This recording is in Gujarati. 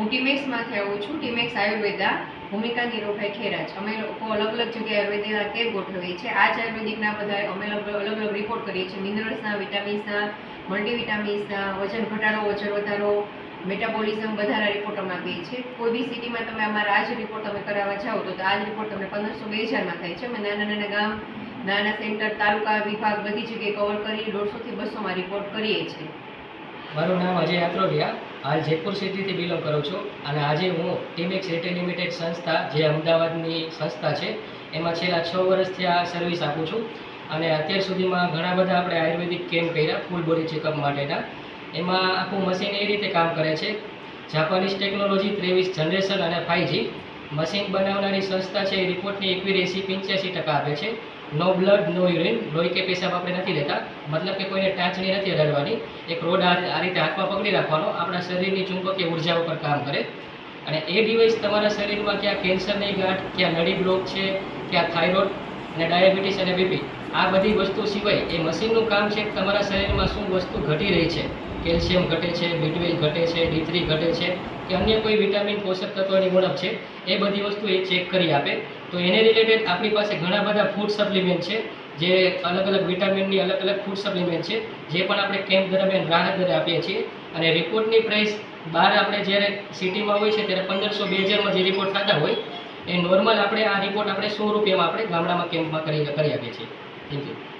હું ટીમેક્સમાંથી આવું છું. ટીમેક્સ આયુર્વેદા, ભૂમિકા નીરુભાઈ ખેરાજ. અમે લોકો અલગ અલગ જગ્યાએ આયુર્વેદિકના કેમ્પ ગોઠવીએ છીએ. આ જ આયુર્વેદિકના બધા અમે અલગ અલગ રિપોર્ટ કરીએ છીએ. મિનરલ્સના વિટામિન્સના મલ્ટીવિટામિન્સના વજન ઘટાડો, વજન વધારો મેટાબોલિઝમ બધાના રિપોર્ટ અમે આપીએ છીએ. કોઈ બી સિટીમાં તમે અમારા આ જ રિપોર્ટ તમે કરાવવા જાઓ તો આ જ રિપોર્ટ તમને પંદરસો બે હજારમાં થાય છે. અમે નાના નાના ગામ, નાના સેન્ટર, તાલુકા વિભાગ બધી જગ્યાએ કવર કરી દોઢસોથી બસોમાં રિપોર્ટ કરીએ છીએ. મારું નામ અજય આત્રોડિયા હાલ જેતપુર સિટીથી બિલોંગ કરું છું અને આજે હું ટીમેક્સ રિટેલ લિમિટેડ સંસ્થા જે અમદાવાદની સંસ્થા છે, એમાં છેલ્લા છ વર્ષથી આ સર્વિસ આપું છું. અને અત્યાર સુધીમાં ઘણા બધા આપણે આયુર્વેદિક કેમ્પ કર્યા, ફૂલ બોડી ચેકઅપ માટેના. એમાં આખું મશીન એ રીતે કામ કરે છે. જાપાનીઝ ટેકનોલોજી ત્રેવીસ જનરેશન અને ફાઇવજી મશીન બનાવનારી સંસ્થા છે, એ રિપોર્ટની એક્યુરેસી પંચ્યાસી ટકા આપે છે. નો બ્લડ નો યુરિન લોહી કે પેશાબ આપણે નથી લેતા. મતલબ કે કોઈને ટાંચણી નથી અડાડવાની. એક રોડ આ રીતે હાથમાં પકડી રાખવાનો. આપણા શરીરની ચુંબકીય ઊર્જા ઉપર કામ કરે. અને એ ડિવાઇસ તમારા શરીરમાં ક્યાં કેન્સરની ગાંઠ, ક્યાં નળી બ્લોક છે, ક્યાં થાઇરોઇડ અને ડાયાબિટીસ અને બીપી આ બધી વસ્તુ સિવાય એ મશીનનું કામ છે કે તમારા શરીરમાં શું વસ્તુ ઘટી રહી છે. કેલ્શિયમ ઘટે છે બી ઘટે છે, ડી ઘટે છે, કે અન્ય કોઈ વિટામિન પોષક તત્વોની ઉણપ છે, એ બધી વસ્તુ એ ચેક કરી આપે. તો એને રિલેટેડ આપણી પાસે ઘણા બધા ફૂડ સપ્લિમેન્ટ છે, જે અલગ અલગ વિટામિનની અલગ અલગ ફૂડ સપ્લિમેન્ટ છે, જે પણ આપણે કેમ્પ દરમિયાન રાહત દરે આપીએ છીએ. અને રિપોર્ટની પ્રાઇસ બહાર આપણે જ્યારે સિટીમાં હોય છે, ત્યારે પંદરસો બે હજારમાં જે રિપોર્ટ થતા હોય, એ નોર્મલ આપણે આ રિપોર્ટ આપણે સો રૂપિયામાં આપણે ગામડામાં કેમ્પમાં કરી કરી આપીએ છીએ. Thank you